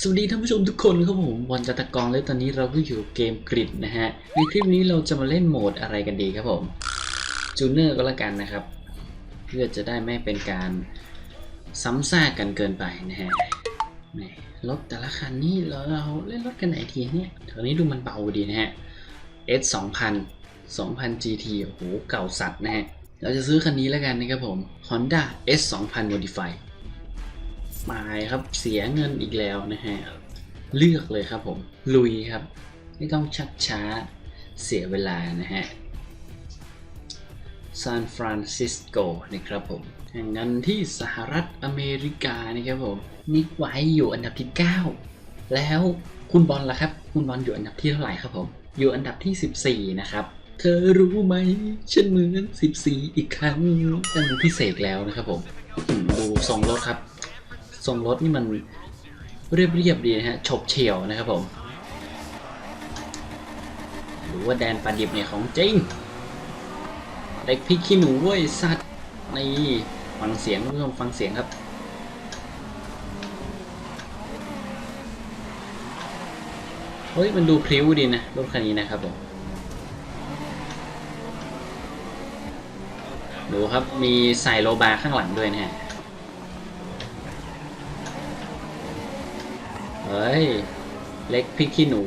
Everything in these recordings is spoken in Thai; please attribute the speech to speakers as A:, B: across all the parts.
A: สวัสดีท่านผู้ชมทุกคนครับผมบอลจัตกรและตอนนี้เราก็อยู่เกมกริดนะฮะ ในคลิปนี้เราจะมาเล่นโหมดอะไรกันดีครับผมจูเนอร์ก็แล้วกันนะครับ เพื่อจะได้ไม่เป็นการซ้ำซากกันเกินไปนะฮะรถแต่ละคันนี่เราเราเล่นรถกันไหนทีเนี่ยเท่านี้ดูมันเบาดีนะฮะ S 2000 2000 GT โอ้โหเก่าสัตว์นะฮะ เราจะซื้อคันนี้แล้วกันนะครับผม Honda S 2000 Modify มายครับเสียเงินอีกแล้วนะฮะเลือกเลยครับผมลุยครับ ไม่ต้องชักช้าเสียเวลานะฮะซานฟรานซิสโกนะครับผมแห่งนั้นที่สหรัฐอเมริกานะครับผมนิกไว้อยู่อันดับที่ 9 แล้วคุณบอลล่ะครับ คุณบอลอยู่อันดับที่เท่าไหร่ครับผม อยู่อันดับที่ 14 นะครับ เธอรู้ไหมฉันเหมือน 14 อีกครั้งนั่นพิเศษแล้วนะครับผมดูทรงรถครับ ทรงรถนี่มันเรียบเรียบดีนะฮะฉบเฉี่ยวนะครับผมหรือว่าแดนปลาดิบเนี่ยของจริงเด็กพริกขี้หนูเว้ยสัตว์นี่ฟังเสียงคุณผู้ชมฟังเสียงครับเฮ้ยมันดูพริ้วดีนะรถคันนี้นะครับผมดูครับมีใส่โลบาร์ข้างหลังด้วยนะฮะ เฮ้ย เล็กพริกขี้หนู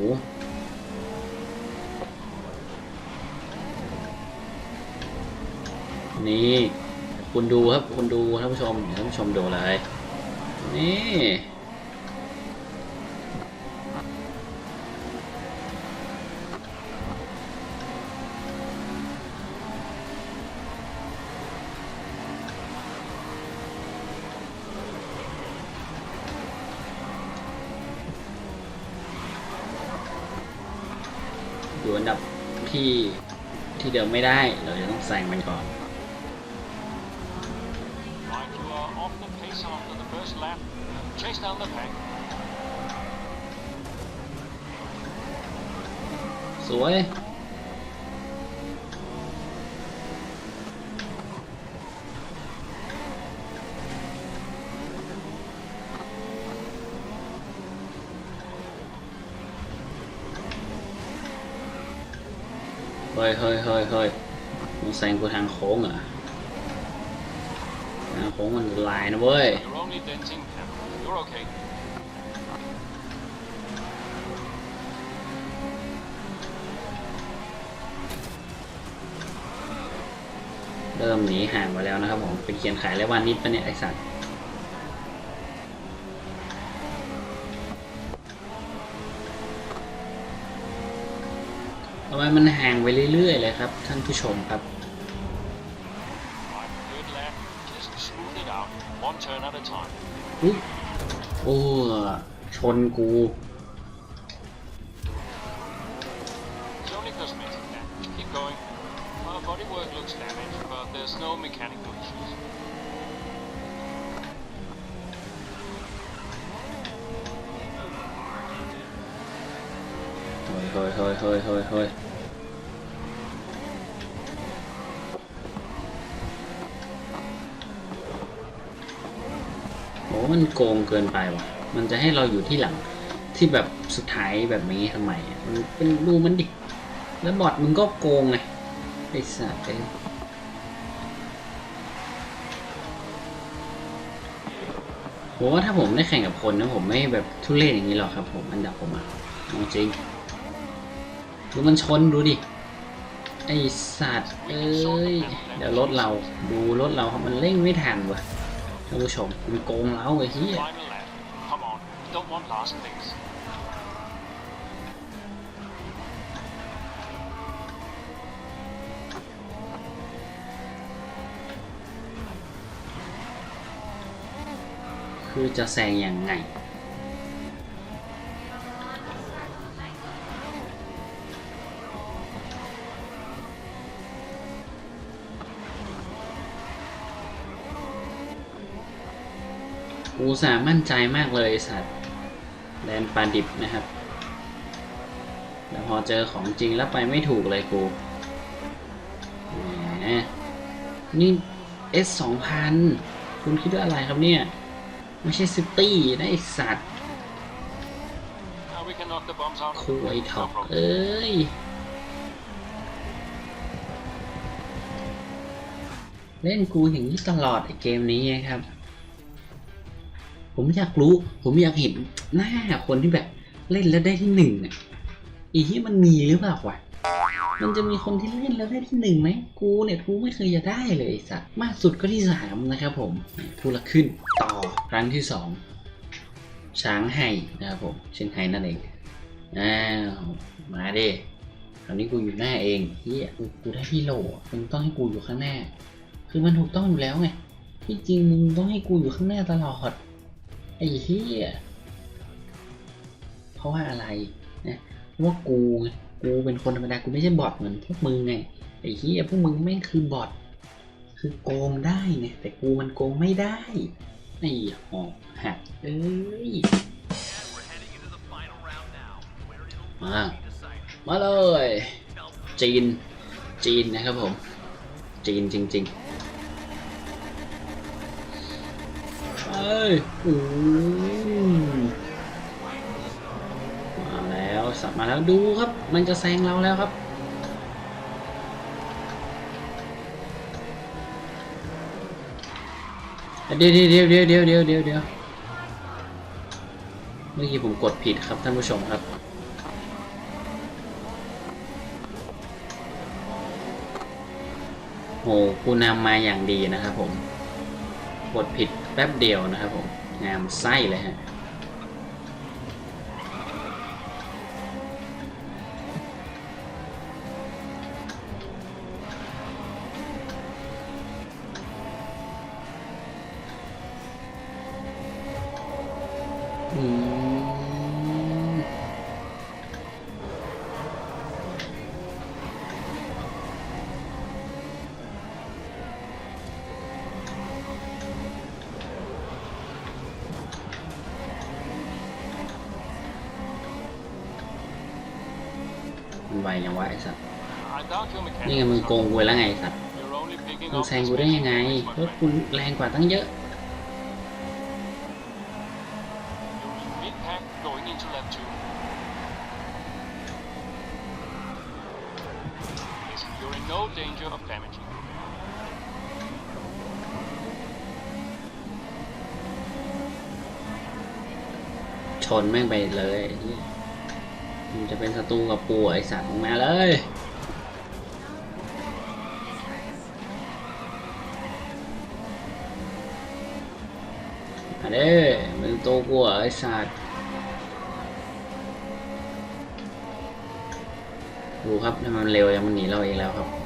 A: นี่คุณดูครับ คุณดูท่านผู้ชมท่านผู้ชมดูเลยนี่ อยู่อันดับที่ที่เดิมไม่ได้ เราจะต้องแซงมันก่อน
B: Right, you are off the pace after the first lap. Chase down the pack.
A: สวย เฮ้ยเฮ้ยเฮ้ยเฮ้ยมึงแซงกูทางโค้งเหรอทางโค้งมันลายนะเว้ยเริ่มหนีห่างไปแล้วนะครับผมเป็นเขียนขายแล้ววันนิดปะเนี่ยไอสัตว์ ทำไมมันห่างไปเรื่อยๆเลยครับ ท่านผู้ชมครับ โอ้ชนกู เฮ้ยเฮ้ยเฮ้ยเฮ้ยเฮ้ยโอ้มันโกงเกินไปว่ะ มันจะให้เราอยู่ที่หลังที่แบบสุดท้ายแบบนี้ทำไมมันเป็นดูมันดิ แล้วบอทมึงก็โกงไงไอ้สัตว์เอ้ยผมว่าถ้าผมได้แข่งกับคนนะผมไม่แบบทุเรศอย่างนี้หรอกครับผมอันดับผมอะจริง ดูมันชนดูดิ ไอสัตว์ เอ้ย เดี๋ยวรถเราดูรถเราครับมันเร่งไม่ทันวะท่านผู้ชมมันโกงเราไอ้เหี้ยคือจะแซงยังไง กูสามั่นใจมากเลยสัตว์แดนปลาดิบนะครับ แต่พอเจอของจริงแล้วไปไม่ถูกเลยกูแหมนี่ S 2 0 0 0คุณคิดว่าอะไรครับเนี่ย ไม่ใช่ซิตี้นะไอสัตว์คุยถอกเอ้ยเล่นกูอย่างนี้ตลอดไอเกมนี้ครับ ผมอยากรู้ ผมอยากเห็นหน้าคนที่แบบเล่นแล้วได้ที่หนึ่งอะอีที่มันมีหรือเปล่าวะมันจะมีคนที่เล่นแล้วได้ที่หนึ่งไหมกูเนี่ยกูไม่เคยจะได้เลยสัตว์มากสุดก็ที่สามนะครับผมพูละขึ้นต่อครั้งที่สองช้างไห่นะครับผมเชียงไฮ้นั่นเองอ้าวมาเด้คราวนี้กูอยู่หน้าเองเฮียกูได้พี่โหลมึงต้องให้กูอยู่ข้างหน้า คือมันถูกต้องอยู่แล้วไงที่จริงมึงต้องให้กูอยู่ข้างหน้าตลอด ไอ้เฮียเพราะว่าอะไรนะเพราะว่ากูกูเป็นคนธรรมดากูไม่ใช่บอทเหมือนพวกมึงไงไอ้เฮียพวกมึงแม่งคือบอทคือโกงได้ไงแต่กูมันโกงไม่ได้ไอ้หอกหักเอ้ยมามาเลย จีนจีนนะครับผม จีนจริง ๆเอ้ย อู้มาแล้วสับมาแล้วดูครับ มันจะแซงเราแล้วครับเดี๋ยวเดี๋ยวเดี๋ยวเดี๋ยวเดี๋ยวเดี๋ยวเดี๋ยวเดี๋ยวเมื่อกี้ผมกดผิดครับท่านผู้ชมครับ โหกูนำมาอย่างดีนะครับผม กดผิด แป๊บเดียวนะครับผม งามไส้เลยฮะอืม ไวยังวะไอ้สัตว์
B: I doubt your
A: นี่ไง
B: mechanics
A: มึง
B: are
A: โกงกูแล้วไงไอ้สัตว์
B: You're only picking
A: มึง
B: up
A: แซงกูได้ยังไง
B: as
A: รถ
B: much
A: กูแรงกว่าตั้งเยอะ
B: You're in mid-pack going into lap two. Listen, you're in no danger of damaging.
A: ชนแม่งไปเลยไอ้เหี้ย มันจะเป็นศัตรูกับปูไอสัตว์มึงมาเลยมาเด้มึงตัวกูไอสัตว์ดูครับถ้ามันเร็วยังมันหนีเราเองแล้วครับ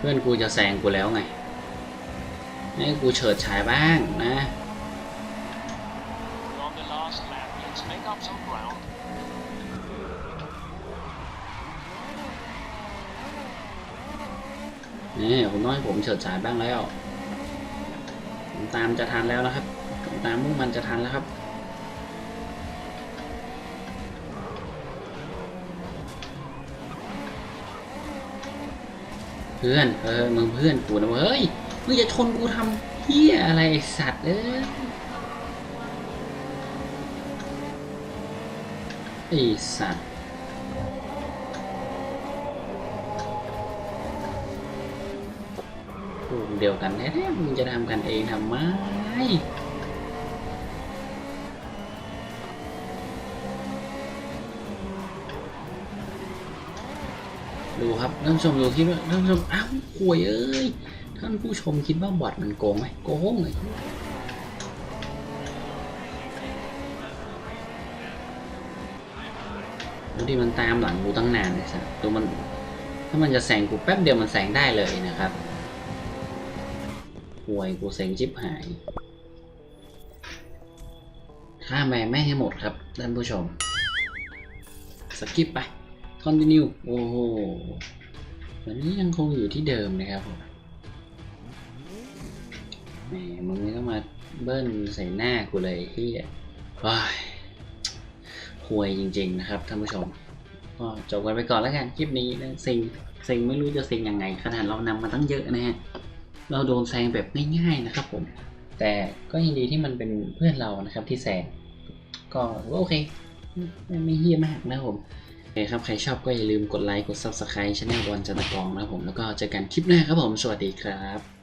A: เพื่อนกูจะแซงกูแล้วไง ให้กูเฉิดฉายบ้างนะนี่ผมต้องให้ผมเฉิดฉายบ้างแล้ว ผมตามจะทันแล้วนะครับ ผมตามมุ่งมันจะทันแล้วครับ เพื่อนเออมึงเพื่อนกูนะเว้ยเฮ้ยมึงจะชนกูทำเฮียอะไรไอสัตว์เอ้ยไอ้สัตว์กลุ่มเดียวกันแท้ๆมึงจะทำกันเองทำไม ครับท่านผู้ชมดูคิดว่าท่านผู้ชมอ้าวห่วยเอ้ยท่านผู้ชมคิดว่าบอทมันโกงไหมโกงเลยดูที่มันตามหลังกูตั้งนานเลยสัสดูมันถ้ามันจะแซงกูแป๊บเดียวมันแซงได้เลยนะครับห่วยกูเซ็งจิบหายฆ่าแม่งไม่ให้หมดครับท่านผู้ชมสกิปไป continue โอ้โหวันนี้ยังคงอยู่ที่เดิมนะครับผมแหมมึงไม่ต้องมาเบิ้ลใส่หน้ากูเลยที่ว้ายห่วยจริง ๆ นะครับท่านผู้ชม ก็จบกันไปก่อนแล้วกัน คลิปนี้นะซิงซิงไม่รู้จะซิงยังไง ขนาดเรานำมาตั้งเยอะนะฮะ เราโดนแซงแบบง่ายๆนะครับผม แต่ก็ยังดีที่มันเป็นเพื่อนเรานะครับที่แซง ก็โอเค ไม่เฮี้ยมากนะผม โอเคครับ ใครชอบก็อย่าลืมกดไลค์ กด Subscribe ช่องบอลจันตะกองนะครับผม แล้วก็เจอกันคลิปหน้าครับผม สวัสดีครับ